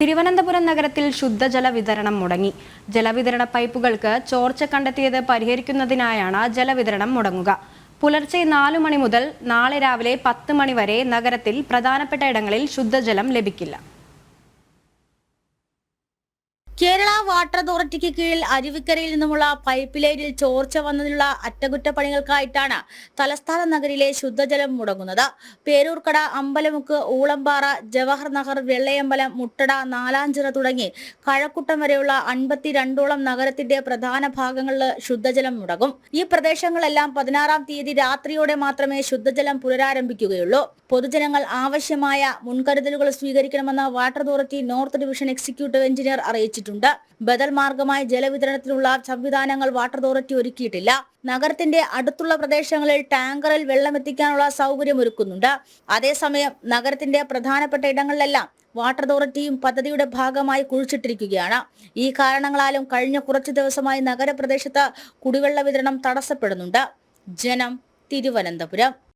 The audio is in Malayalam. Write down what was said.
തിരുവനന്തപുരം നഗരത്തിൽ ശുദ്ധജല വിതരണം മുടങ്ങി. ജലവിതരണ പൈപ്പുകൾക്ക് ചോർച്ച കണ്ടെത്തിയത് പരിഹരിക്കുന്നതിനായാണ് ജലവിതരണം മുടങ്ങുക. പുലർച്ചെ നാലു മണി മുതൽ നാളെ രാവിലെ പത്ത് മണി വരെ നഗരത്തിൽ പ്രധാനപ്പെട്ട ഇടങ്ങളിൽ ശുദ്ധജലം ലഭിക്കില്ല. കേരള വാട്ടർ അതോറിറ്റിക്ക് കീഴിൽ അരുവിക്കരയിൽ നിന്നുമുള്ള പൈപ്പ് ലൈനിൽ ചോർച്ച വന്നതിനുള്ള അറ്റകുറ്റപ്പണികൾക്കായിട്ടാണ് തലസ്ഥാന നഗരിലെ ശുദ്ധജലം മുടങ്ങുന്നത്. പേരൂർക്കട അമ്പലമുക്ക് ഊളമ്പാറ ജവഹർ നഗർ വെള്ളയമ്പലം മുട്ടട നാലാഞ്ചിറ തുടങ്ങി കഴക്കൂട്ടം വരെയുള്ള അൻപത്തിരണ്ടോളം നഗരത്തിന്റെ പ്രധാന ഭാഗങ്ങളിൽ ശുദ്ധജലം മുടങ്ങും. ഈ പ്രദേശങ്ങളെല്ലാം പതിനാറാം തീയതി രാത്രിയോടെ മാത്രമേ ശുദ്ധജലം പുനരാരംഭിക്കുകയുള്ളൂ. പൊതുജനങ്ങൾ ആവശ്യമായ മുൻകരുതലുകൾ സ്വീകരിക്കണമെന്ന് water authority north division executive engineer അറിയിച്ചിട്ടുണ്ട്. ബദൽ മാർഗമായി ജലവിതരണത്തിനുള്ള സംവിധാനങ്ങൾ വാട്ടർ അതോറിറ്റി ഒരുക്കിയിട്ടില്ല. നഗരത്തിന്റെ അടുത്തുള്ള പ്രദേശങ്ങളിൽ ടാങ്കറിൽ വെള്ളമെത്തിക്കാനുള്ള സൗകര്യം ഒരുക്കുന്നുണ്ട്. അതേസമയം നഗരത്തിന്റെ പ്രധാനപ്പെട്ട ഇടങ്ങളിലെല്ലാം വാട്ടർ അതോറിറ്റിയും പദ്ധതിയുടെ ഭാഗമായി കുഴിച്ചിട്ടിരിക്കുകയാണ്. ഈ കാരണങ്ങളാലും കഴിഞ്ഞ കുറച്ചു ദിവസമായി നഗരപ്രദേശത്ത് കുടിവെള്ള വിതരണം തടസ്സപ്പെടുന്നുണ്ട്. ജനം തിരുവനന്തപുരം.